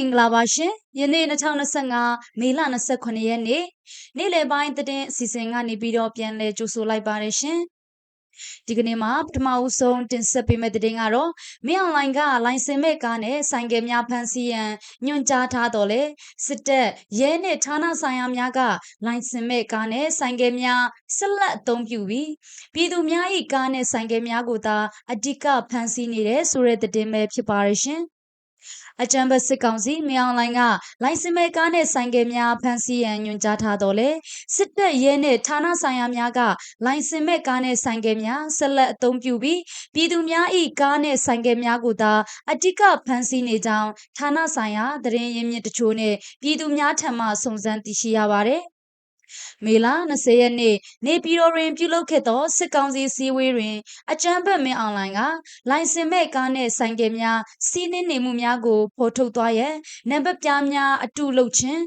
အားလုံးပဲမင်္ဂလာပါရှင်ယနေ့2025မေလ29ရက်နေ့နေ့လယ်ပိုင်းသတင်းအစီအစဉ်ကနေပြီးတော့ပြန်လည်ကြိုဆိုလိုက်ပါတယ်ရှင်ဒီကနေ့မှာပထမဦးဆုံးတင်ဆက်ပေးမယ့်သတင်းကတော့မင်းအွန်လိုင်းကလိုင်စင်မဲ့ကားနဲ့ဆိုင်ကယ်များဖမ်းဆီးရန်ညွှန်ကြားထားတော်လဲစစ်တပ်ရဲနဲ့ဌာနဆိုင်ရာများကလိုင်စင်မဲ့ကားနဲ့ဆိုင်ကယ်များဆက်လက်အသုံးပြုပြီးပြည်သူများ၏ကားနဲ့ဆိုင်ကယ်များကိုသာအဓိကဖမ်းဆီးနေတဲ့ဆိုတဲ့သတင်းပဲဖြစ်ပါရရှင် အကြံဘတ်စစ်ကောင်စီမြောင်လိုင်းကလိုင်စင်မဲ့ကားနဲ့ဆိုင်ကယ်များဖမ်းဆီးရန်ညွှန်ကြားထားတော်လဲစစ်တပ်ရဲနဲ့ဌာနဆိုင်ရာများကလိုင်စင်မဲ့ကားနဲ့ဆိုင်ကယ်များဆက်လက်အသုံးပြုပြီးပြည်သူများ၏ကားနဲ့ဆိုင်ကယ်များကိုသာအဓိကဖမ်းဆီးနေကြောင်းဌာနဆိုင်ရာသတင်းရင်းမြစ်တချို့နဲ့ပြည်သူများထံမှစုံစမ်းသိရှိရပါတယ်။ မေလ20ရက်နေ့နေပြည်တော်တွင် ပြုလုပ်ခဲ့သောစစ်ကောင်စီစည်းဝေးတွင် အကြမ်းဖက်မင်းအွန်လိုင်းကလိုင်စင်မဲ့ကားနှင့်ဆိုင်ကယ်များစီးနင်းနေမှုများကိုဖော်ထုတ်သွားရန်နံပါတ်ပြားများအတုလုပ်ခြင်း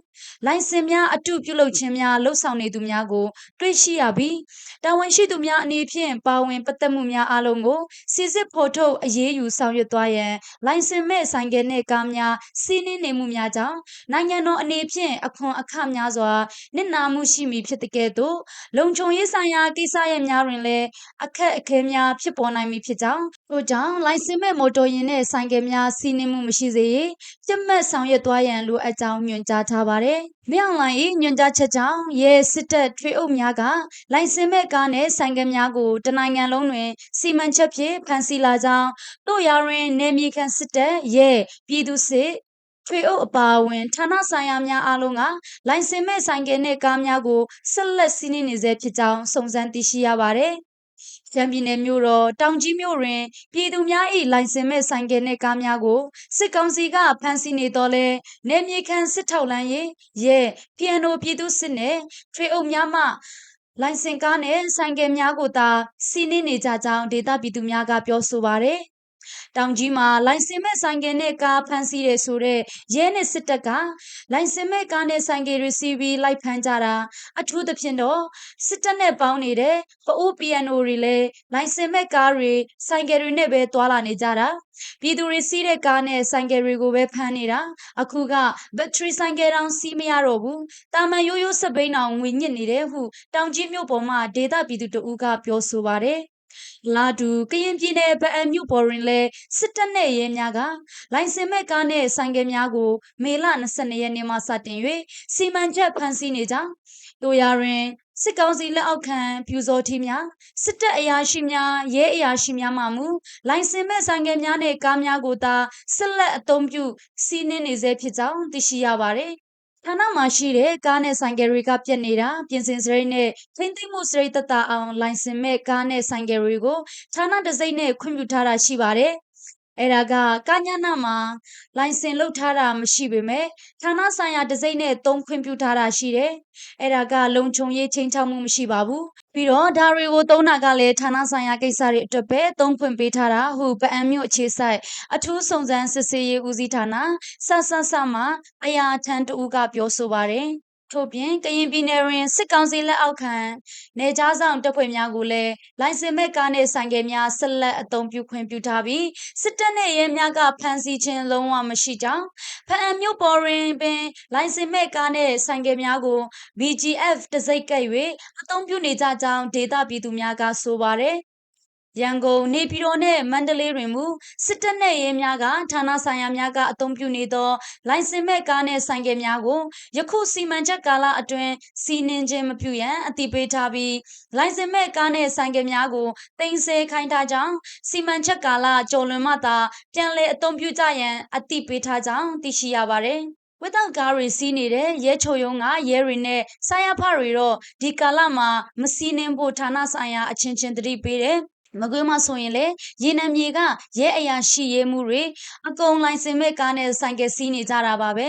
လိုင်စင်များအတုပြုလုပ်ခြင်းများလှုပ်ဆောင်နေသူများကို တွေ့ရှိရပြီးတာဝန်ရှိသူများအနေဖြင့်ပါဝင်ပတ်သက်မှုများအလုံးကိုစစ်စစ်ဖော်ထုတ်အရေးယူဆောင်ရွက်သွားရန်လိုင်စင်မဲ့ဆိုင်ကယ်နှင့်ကားများစီးနင်းနေမှုများကြောင့်နိုင်ငံတော်အနေဖြင့်အခွန်အခများစွာနစ်နာမှုရှိမည်ဖြစ်တဲ့ကဲ့သို့လုံခြုံရေးဆိုင်ရာကိစ္စရပ်များတွင်လည်းအခက်အခဲများဖြစ်ပေါ်နိုင်မည်ဖြစ်ကြောင်းတို့ကြောင့်လိုင်စင်မဲ့မော်တော်ယာဉ်နှင့်ဆိုင်ကယ်များစီးနင်းမှုမရှိစေရေးပြတ်မှတ်ဆောင်ရွက်သွားရန်လိုအပ်ကြောင်းညွှန်ကြားထားပါတယ်။မြောင်လိုင်၏ညွှန်ကြားချက်ကြောင့်ရဲစစ်တပ်ထွေအုပ်များကလိုင်စင်မဲ့ကားနှင့်ဆိုင်ကယ်များကိုတနိုင်ငံလုံးတွင်စီမံချက်ဖြင့်ဖန်ဆီးလာကြောင်းတို့ရာတွင်နေမြေခံစစ်တပ်ရဲပြည်သူစစ်ထွေအုပ်အပါအဝင်ဌာနဆိုင်ရာများအားလုံးကလိုင်စင်မဲ့ဆိုင်ကယ်နှင့်ကားများကိုဆက်လက်စီးနင်းနေဆဲဖြစ်ကြောင်းစုံစမ်းသိရှိရပါတယ်။ ရန်ပြည်နယ်မြို့တော်တောင်ကြီးမြို့တွင် ပြည်သူများ၏လိုင်စင်မဲ့ဆိုင်ကယ်နှင့်ကားများကိုစစ်ကောင်စီကဖမ်းဆီးနေတော့လဲနေမြေခံစစ်ထောက်လန်းရေးရဲပီယန်နိုပြည်သူစစ်နဲ့ထွေအုပ်များမှလိုင်စင်ကားနဲ့ဆိုင်ကယ်များကိုသာစီးနင်းနေကြကြောင်းဒေသပြည်သူများကပြောဆိုပါတယ် တောင်ကြီးမှာလိုင်စင်မဲ့ဆိုင်ကယ်နဲ့ကားဖမ်းဆီးတယ်ဆိုတော့ရဲနဲ့စစ်တပ်ကလိုင်စင်မဲ့ကားနဲ့ဆိုင်ကယ်တွေစီးပြီးလိုက်ဖမ်းကြတာအထူးသဖြင့်တော့စစ်တပ်နဲ့ပေါင်းနေတဲ့ပအိုးပီယန်နိုတွေလည်းလိုင်စင်မဲ့ကားတွေဆိုင်ကယ်တွေနဲ့ပဲသွာလာနေကြတာပြည်သူတွေစီးတဲ့ကားနဲ့ဆိုင်ကယ်တွေကိုပဲဖမ်းနေတာအခုကဘက်ထရီဆိုင်ကယ်တောင်စီးမရတော့ဘူးတာမန်ရိုးရိုးစပိန်အောင်ငွေညစ်နေတယ်ဟုတောင်ကြီးမြို့ပေါ်မှာဒေသပြည်သူတဦးကပြောဆိုပါတယ် လာဒူကရင်ပြည်နယ်ဗအံမြို့ပေါ်တွင်လည်းစစ်တပ်နဲ့ရဲများကလိုင်စင်မဲ့ကားနဲ့ဆိုင်ကယ်များကို မေလ22ရက်နေ့မှစတင်၍စီမံချက်ဖန်ဆီးနေကြောင်းတို့ရတွင်စစ်ကောင်စီလက်အောက်ခံပြူစောထီးများစစ်တပ်အရာရှိများရဲအရာရှိများမှမူလိုင်စင်မဲ့ဆိုင်ကယ်များနဲ့ကားများကိုသာဆက်လက်အသုံးပြုစီးနင်းနေဆဲဖြစ်ကြောင်းသိရှိရပါတယ် ဌာနမှာရှိတဲ့ကားနဲ့ဆိုင်ကယ်တွေကပြက်နေတာပြင်ဆင်စရိတ်နဲ့ထိမ့်သိမ့်မှုစရိတ်တတအောင်လိုင်စင်မဲ့ကားနဲ့ဆိုင်ကယ်တွေကိုဌာနတစိမ့်နဲ့ခွင့်ပြုထားတာရှိပါတယ် အဲ့ဒါကကညနာမှာလိုင်စင်လုပ်ထားတာမရှိပေမဲ့ဌာနဆိုင်ရာတစိမ့်နဲ့သုံးခွင့်ပြုထားတာရှိတယ်။အဲ့ဒါကလုံခြုံရေးချင်းချောက်မှုမရှိပါဘူး။ပြီးတော့ဒါတွေကိုသုံးတာကလည်းဌာနဆိုင်ရာကိစ္စတွေအတွက်ပဲသုံးခွင့်ပေးထားတာဟုပအံမျိုးအခြေဆိုင်အထူးစုံစမ်းစစ်ဆေးရေးဦးစီးဌာနဆဆဆမှအရာထံတူကပြောဆိုပါတယ်။ ထို့ပြင်ကရင်ပြည်နယ်တွင်စစ်ကောင်စီလက်အောက်ခံနေကြားဆောင်တပ်ဖွဲ့များကိုလည်းလိုင်စင်မဲ့ကားနှင့်ဆိုင်ကယ်များဆက်လက်အသုံးပြုခွင့်ပြုထားပြီးစစ်တပ်နှင့်ရဲများကဖမ်းဆီးခြင်းလုံးဝမရှိကြောင်းဖအံမြို့ပေါ်တွင်ပင်လိုင်စင်မဲ့ကားနှင့်ဆိုင်ကယ်များကို VGF တစိတ်ကပ်၍အသုံးပြုနေကြကြောင်းဒေသပြည်သူများကဆိုပါတယ် ရန်ကုန်နေပြည်တော်နဲ့မန္တလေးတွင်မူစစ်တပ်နဲ့ရဲများကဌာနဆိုင်ရာများကအုံပြုနေသောလိုင်စင်မဲ့ကားနဲ့ဆိုင်ကယ်များကိုယခုစီမံချက်ကာလအတွင်းစီးနှင်းခြင်းမပြုရန်အတိပေးထားပြီးလိုင်စင်မဲ့ကားနဲ့ဆိုင်ကယ်များကိုတင်ဆဲခိုင်းထားကြောင်းစီမံချက်ကာလကျော်လွန်မှသာပြန်လည်အုံပြုကြရန်အတိပေးထားကြောင်းသိရှိရပါတယ်ဝတ်တောက်ကားတွေစီးနေတဲ့ရဲချိုရုံးကရဲတွေနဲ့ဆိုင်ရဖတွေတော့ဒီကာလမှာမစီးနှင်းဖို့ဌာနဆိုင်ရာအချင်းချင်းတတိပေးတယ် မကွေးမှာဆိုရင်လေရေနံမြေကရဲအရာရှိရဲမှုတွေအကုန်လိုင်စင်မဲ့ကားနဲ့ဆိုင်ကယ်စီးနေကြတာပါပဲ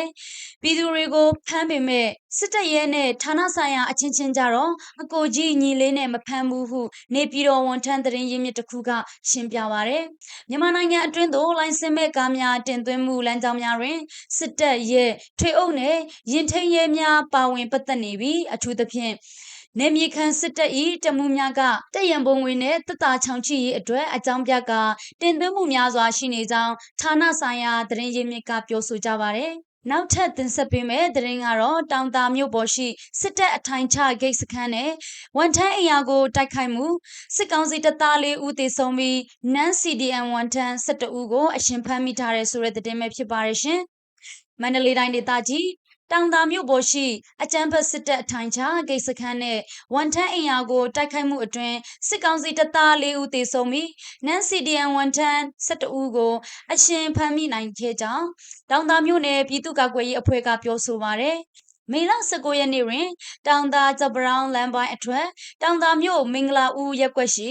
ပြည်သူတွေကိုဖမ်းပေမဲ့စစ်တပ်ရဲနဲ့ဌာနဆိုင်ရာအချင်းချင်းကြတော့အကိုကြီးညီလေးနဲ့မဖမ်းဘူးဟုနေပြည်တော်ဝန်ထမ်းသတင်းရင်းမြစ်တစ်ခုကရှင်းပြပါရယ်မြန်မာနိုင်ငံအတွင်းသို့လိုင်စင်မဲ့ကားများတင်သွင်းမှုလမ်းကြောင်းများတွင်စစ်တပ်ရဲထွေအုပ်နဲ့ရင်ထိန်ရဲများပါဝင်ပတ်သက်နေပြီးအထူးသဖြင့် နေမြေခံစစ်တပ်၏တမှုများကတက်ရန်ပုံငွေနှင့်တက်တာချောင်ချီရေးအတွက်အကြောင်းပြကတင်သွင်းမှုများစွာရှိနေကြောင်းဌာနဆိုင်ရာသတင်းရင်းမြစ်ကပြောဆိုကြပါရယ်နောက်ထပ်တင်ဆက်ပေးမယ့်သတင်းကတော့တောင်တာမြို့ပေါ်ရှိစစ်တပ်အထိုင်ချဂိတ်စခန်းနဲ့ဝန်ထမ်းအရာကိုတိုက်ခိုက်မှုစစ်ကောင်စီတပ်သားလေးဦးသေဆုံးပြီးနန်း CDN ဝန်ထမ်း12ဦးကိုအရှင်ဖမ်းမိထားတဲ့ဆိုတဲ့သတင်းပဲဖြစ်ပါရရှင်မန္တလေးတိုင်းဒေသကြီး တောင်သာမြို့ပေါ်ရှိအကြမ်းဖက်စစ်တပ်အထိုင်ချဂိတ်စခန်းနဲ့ဝန်ထမ်းအင်အားကိုတိုက်ခိုက်မှုအတွင်းစစ်ကောင်စီတပ်သား၄ဦးသေဆုံးပြီးနန်း CDN ဝန်ထမ်း12ဦးကိုအရှင်ဖမ်းမိနိုင်ခဲ့ကြောင်းတောင်သာမြို့နယ်ပြည်သူ့ကာကွယ်ရေးအဖွဲ့ကပြောဆိုပါရယ် မေလ19ရက်နေ့တွင်တောင်သာဂျပရောင်းလမ်းပိုင်းအထွတ်တောင်သာမြို့မင်္ဂလာဦးရက်ွက်ရှိ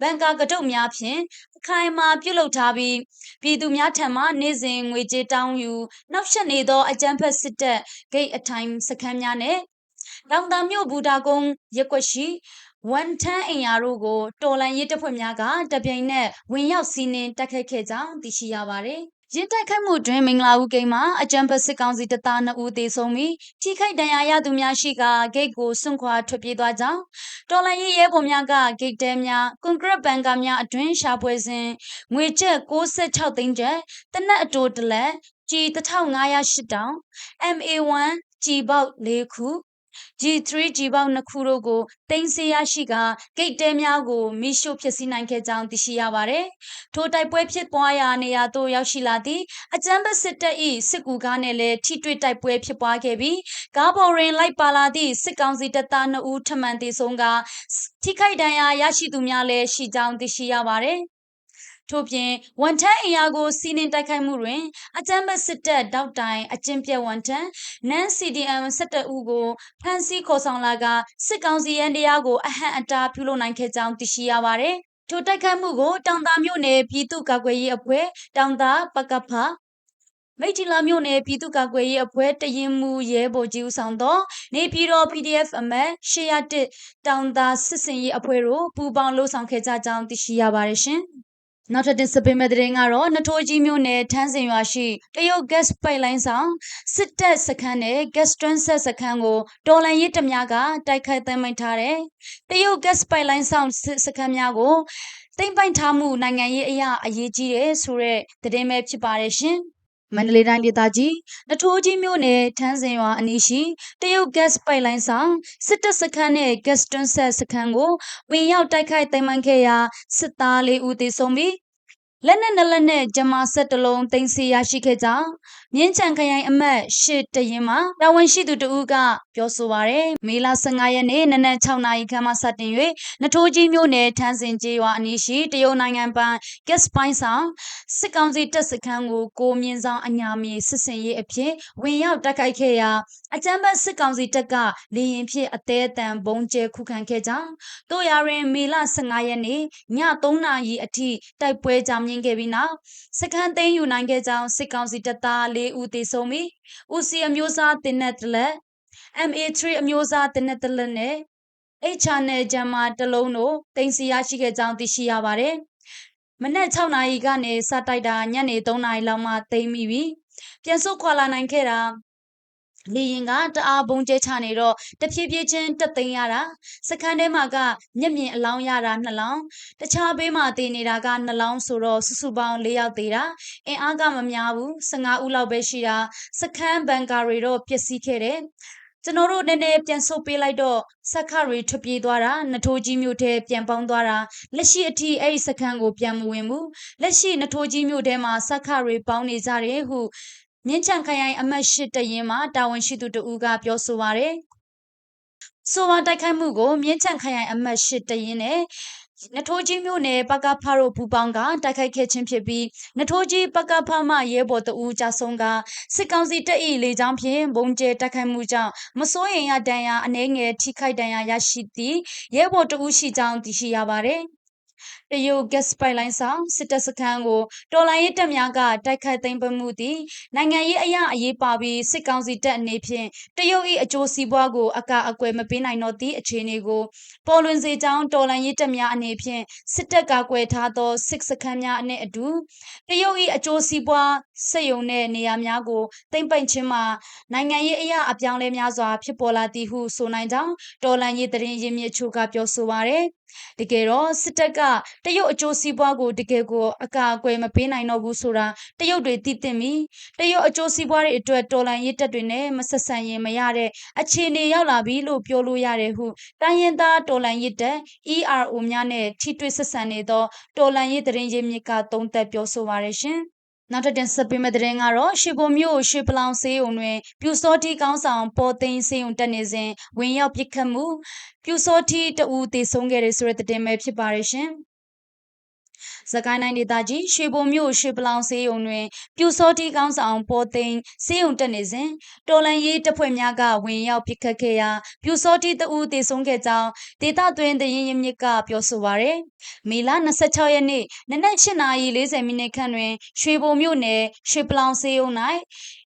ဘန်ကာကတုတ်များဖြင့်အခိုင်အမာပြုလုပ်ထားပြီးပြည်သူများထံမှနေ့စဉ်ငွေကြေးတောင်းယူနောက်ဆက်နေသောအကြမ်းဖက်စစ်တပ်ဂိတ်အထိုင်စခန်းများနဲ့တောင်သာမြို့ဘူတာကုန်းရက်ွက်ရှိဝန်ထမ်းအင်အားတို့ကိုတော်လန်ရေးတပ်ဖွဲ့များကတပြိုင်နက်ဝင်ရောက်စီးနင်းတိုက်ခိုက်ခဲ့ကြောင်းသိရှိရပါတယ်။ ရင်းတိုက်ခိုက်မှုတွင်မင်္ဂလာဦးဂိမ်းမှာအကြံဖက်စစ်ကောင်စီတပ်သား2ဦးသေဆုံးပြီးထိခိုက်ဒဏ်ရာရသူများရှိကဂိတ်ကိုစွန့်ခွာထွက်ပြေးသွားကြောင်းတော်လန်ရေးရဲဘော်များကဂိတ်တဲများကွန်ကရစ်ဘန်ကာများအတွင်ရှာဖွေစဉ်ငွေကျပ်66သိန်းကျပ်တနက်အတိုးတလက်ကြီး1508 တောင် MA1 ကြီးပေါက်၄ခု G3 G ပေါက်နှစ်ခုတို့ကိုတင်စီရရှိကဂိတ်တဲများကိုမိရှို့ဖျက်ဆီးနိုင်ခဲ့ကြောင်းသိရှိရပါတယ်။ထိုတိုက်ပွဲဖြစ်ပွားရာနေရာသို့ရောက်ရှိလာသည့်အကြမ်းဖက်စစ်တပ်၏စစ်ကူကားနှင့်လည်းထိတွေ့တိုက်ပွဲဖြစ်ပွားခဲ့ပြီးကားပေါ်တွင်လိုက်ပါလာသည့်စစ်ကောင်စီတပ်သား2ဦးထမှန်သေဆုံးကထိခိုက်ဒဏ်ရာရရှိသူများလည်းရှိကြောင်းသိရှိရပါတယ်။ ထို့ပြင်ဝန်ထမ်းအင်အားကိုစီးနင်းတိုက်ခိုက်မှုတွင်အကြမ်းဖက်စစ်တပ်တောက်တိုင်အကျင့်ပြတ်ဝန်ထမ်းနန်း CDM 17ဦးကိုဖမ်းဆီးခေါ်ဆောင်လာကစစ်ကောင်စီရန်တရားကိုအဟန့်အတားပြုလုပ်နိုင်ခဲ့ကြောင်းသိရှိရပါတယ်။ထိုတိုက်ခိုက်မှုကိုတောင်သာမြို့နယ်ပြည်သူ့ကာကွယ်ရေးအဖွဲ့တောင်သာပကဖမိတ်တီလာမြို့နယ်ပြည်သူ့ကာကွယ်ရေးအဖွဲ့တရင်မူရဲဘော်ကြီးဦးဆောင်သောနေပြည်တော် PDF အမတ်101တောင်သာစစ်စင်ရေးအဖွဲ့တို့ပူးပေါင်းလှုပ်ဆောင်ခဲ့ကြကြောင်းသိရှိရပါတယ်ရှင်။ နောက်ထပ်တင်ဆက်ပေးမယ့်သတင်းကတော့နထိုးကြီးမြို့နယ်ထန်းစင်ရွာရှိတရုတ် gas pipeline ဆောင်စစ်တပ်စခန်းနဲ့ gas transit စခန်းကိုတော်လန်ရေးတများကတိုက်ခိုက်သိမ်းပိုက်ထားတဲ့တရုတ် gas pipeline ဆောင်စစ်စခန်းများကိုသိမ်းပိုက်ထားမှုနိုင်ငံရေးအရာအရေးကြီးတယ်ဆိုတဲ့သတင်းပဲဖြစ်ပါတယ်ရှင်။ မန္တလေးတိုင်းဒေသကြီးနထိုးကြီးမြို့နယ်ထန်းစင်ရွာအနီးရှိတရုတ် gas pipeline ဆောင်စစ်တပ်စခန်းနဲ့ gas transit စခန်းကိုဝင်ရောက်တိုက်ခိုက်သိမ်းပိုက်ခဲ့ရာစစ်သား၄ဦးသေဆုံးပြီး လက်နက်နှစ်လက်နဲ့ဂျမာဆက်တလုံးတင်စီရရှိခဲ့ကြောင်းမြင်းချံခရိုင်အမတ်ရှစ်တရင်မှာတာဝန်ရှိသူတဦးကပြောဆိုပါရယ်မေလ15ရက်နေ့နနက်6နာရီခန့်မှစတင်၍နထိုးကြီးမြို့နယ်ထန်းစင်ကျေးရွာအနီးရှိတရုတ်နိုင်ငံပန်း gas ပိုင်းဆောင်စစ်ကောင်စီတပ်စခန်းကိုကိုမြင့်ဆောင်အညာမြေစစ်စင်ရေးအဖြစ်ဝင်ရောက်တိုက်ခိုက်ခဲ့ရာအကြမ်းဖက်စစ်ကောင်စီတပ်ကလေရင်ဖြင့်အသေးအတန်ဘုံကျဲခုခံခဲ့ကြောင်းတို့ရရင်မေလ15ရက်နေ့ည3နာရီအထိတိုက်ပွဲကြမြင့်ခဲ့ပြီးနောက်စခန်းသိမ်းယူနိုင်ခဲ့ကြောင်းစစ်ကောင်စီတပ်သား၄ဦးသေဆုံးပြီးဦးစီအမျိုးသားတင်တဲ့တလက် MA3 အမျိုးသားတင်တဲ့တလက်နဲ့ HR နဲ့ဂျမ်မာတလုံးတို့တင်စီရရှိခဲ့ကြောင်းသိရှိရပါတယ်။မနက်6နာရီကနေစတိုက်တာညနေ3နာရီလောက်မှသိမ်းမိပြီးပြန်ဆုတ်ခွာလာနိုင်ခဲ့တာ လေရင်ကတအားဘုံကျဲချနေတော့တဖြည်းဖြည်းချင်းတက်သိမ်းရတာစခန်းထဲမှာကမျက်မြင်အလောင်းရတာနှလောင်းတခြားဘေးမှာတည်နေတာကနှလောင်းဆိုတော့စုစုပေါင်း၄ယောက်သေးတာအင်အားကမများဘူး15ဦးလောက်ပဲရှိတာစခန်းဘန်ကာတွေတော့ပျက်စီးခဲ့တယ်ကျွန်တော်တို့နည်းနည်းပြန်ဆုတ်ပေးလိုက်တော့စက်ခတွေထွက်ပြေးသွားတာနထိုးကြီးမြို့ထဲပြန်ပေါင်းသွားတာလက်ရှိအထိအဲ့ဒီစခန်းကိုပြန်မဝင်ဘူးလက်ရှိနထိုးကြီးမြို့ထဲမှာစက်ခတွေပေါင်းနေကြတယ်ဟု မြင်းချံခရိုင်အမတ်ရှိတရင်မှာတာဝန်ရှိသူတဦးကပြောဆိုပါရယ်ဆိုပါတိုက်ခိုက်မှုကိုမြင်းချံခရိုင်အမတ်ရှိတရင်နဲ့နထိုးကြီးမြို့နယ်ပကဖတို့ပူပေါင်းကတိုက်ခိုက်ခဲ့ခြင်းဖြစ်ပြီးနထိုးကြီးပကဖမှရဲဘော်တဦးကြဆုံးကစစ်ကောင်စီတပ်၏လေကြောင်းဖြင့်ဘုံကျဲတိုက်ခိုက်မှုကြောင့်မစိုးရင်ရတန်ရာအနှဲငယ်ထိခိုက်ဒဏ်ရာရရှိသည့်ရဲဘော်တဦးရှိကြောင်းသိရှိရပါတယ်။ တတရုတ် gas ပိုက်လိုင်းဆောင်စစ်တပ်စခန်းကိုတော်လိုင်းရေးတပ်များကတိုက်ခိုက်သိမ်းပိုက်မှုသည်နိုင်ငံရေးအရာအရေးပါပြီးစစ်ကောင်စီတပ်အနေဖြင့်တရုတ်၏အကျိုးစီးပွားကိုအကအကွယ်မပေးနိုင်တော့သည့်အခြေအနေကိုပေါ်လွင်စေကြောင်းတော်လိုင်းရေးတပ်များအနေဖြင့်စစ်တပ်ကကွယ်ထားသောစစ်စခန်းများအနှင့်အတူတရုတ်၏အကျိုးစီးပွားစစ်ရုံနှင့်နေရာများကိုသိမ်းပိုက်ခြင်းမှာနိုင်ငံရေးအရာအပြောင်းလဲများစွာဖြစ်ပေါ်လာသည်ဟုဆိုနိုင်ကြောင်းတော်လိုင်းရေးသတင်းရင်းမြစ်ချို့ကပြောဆိုပါရယ်တကယ်တော့စစ်တပ်ကတရုတ်အကျိုးစီးပွားကိုတကယ်ကိုအကာအကွယ်မပေးနိုင်တော့ဘူးဆိုတာတရုတ်တွေသိသိမိတရုတ်အကျိုးစီးပွားတွေအတွက်တော်လန်ရေးတပ်တွေနဲ့မဆက်ဆံရင်မရတဲ့အခြေအနေရောက်လာပြီလို့ပြောလို့ရတယ်ဟုတိုင်းရင်းသားတော်လန်ရေးတပ် ERO များနဲ့ထိတွေ့ဆက်ဆံနေသောတော်လန်ရေးသတင်းရင်းမြစ်ကသုံးသပ်ပြောဆိုပါရရှင် နောက်ထပ်တင်ဆက်ပေးမယ့်သတင်းကတော့ရွှေဘုံမြို့ရွှေပလောင်စေးုံတွင်ပြူစောတိကောင်းဆောင်ပေါ်သိန်းစေးုံတက်နေစဉ်ဝင်ရောက်ပစ်ခတ်မှုပြူစောတိတအူတေဆုံးခဲ့တဲ့ဆိုတဲ့သတင်းပဲဖြစ်ပါရဲ့ရှင် စကိုင်းတိုင်းဒေသကြီးရွှေဘုံမြို့ရွှေပလောင်စေးုံတွင် ပြူစောတိကောင်းဆောင်ပေါ်သိန်းစေးုံတက်နေစဉ်တော်လန်ရေးတပ်ဖွဲ့များကဝင်ရောက်ပစ်ခတ်ခဲ့ရာပြူစောတိတအူတေဆုံးခဲ့ကြောင်းဒေသတွင်းတရင်ရင်မြစ်ကပြောဆိုပါရယ်မေလ26ရက်နေ့နနက်8:40မိနစ်ခန့်တွင်ရွှေဘုံမြို့နယ်ရွှေပလောင်စေးုံ၌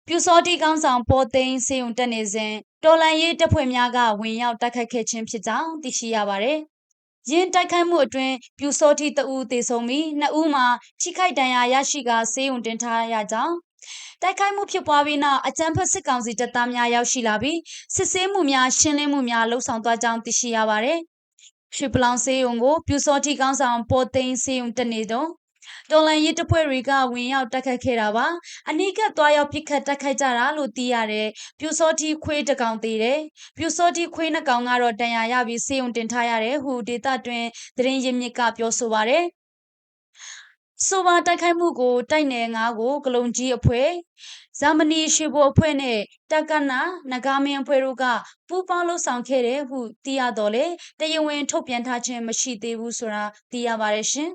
ပြူစောတိကောင်းဆောင်ပေါ်သိန်းစေုံတက်နေစဉ်တော်လန်ရေးတပ်ဖွဲ့များကဝင်ရောက်တိုက်ခိုက်ခဲ့ခြင်းဖြစ်ကြောင်းသိရှိရပါတယ်။ ယင်းတိုက်ခိုက်မှုအတွင်းပြူစောတိတဦးသေဆုံးပြီးနှစ်ဦးမှာချိခိုက်ဒဏ်ရာရရှိကဆေးရုံတင်ထားရကြောင်းတိုက်ခိုက်မှုဖြစ်ပွားပြီးနောက်အကြမ်းဖက်စစ်ကောင်စီတပ်သားများရောက်ရှိလာပြီးစစ်ဆေးမှုများရှင်းလင်းမှုများလှုပ်ဆောင်သွားကြောင်းသိရှိရပါတယ်။ရွှေပလောင်ဆေးရုံကိုပြူစောတိကောင်းဆောင်ပေါ်သိန်းဆေးရုံတက်နေတော့ တော်လန်ရေးတပ်ဖွဲ့တွေကဝင်ရောက်တိုက်ခိုက်ခဲ့တာပါအနီးကပ်သွားရောက်ပစ်ခတ်တိုက်ခိုက်ကြတာလို့သိရတယ်ပြူစောတိခွေးတကောင်သေးတယ်ပြူစောတိခွေးနှစ်ကောင်ကတော့တန်ရာရပြီးစေုံတင်ထားရတယ်ဟုဒေတာတွင်သတင်းရင်းမြစ်ကပြောဆိုပါတယ်ဆိုပါတိုက်ခိုက်မှုကိုတိုက်နယ်ငါးကိုကလုံကြီးအဖွဲ့ဇာမနီရွှေဘိုအဖွဲ့နဲ့တက္ကနာနဂါမင်းအဖွဲ့တို့ကပူးပေါင်းလှုပ်ဆောင်ခဲ့တယ်ဟုသိရတော့လေတရားဝင်ထုတ်ပြန်ထားခြင်းမရှိသေးဘူးဆိုတာသိရပါတယ်ရှင်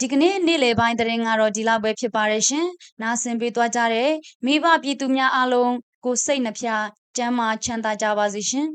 ဒီကနေ့နေ့လယ်ပိုင်းသတင်းကတော့ဒီလောက်ပဲဖြစ်ပါရဲ့ရှင်။နားဆင်ပေးသွားကြတဲ့မိဘပြည်သူများအားလုံးကိုစိတ်နှဖျားကျမ်းမာချမ်းသာကြပါစေရှင်။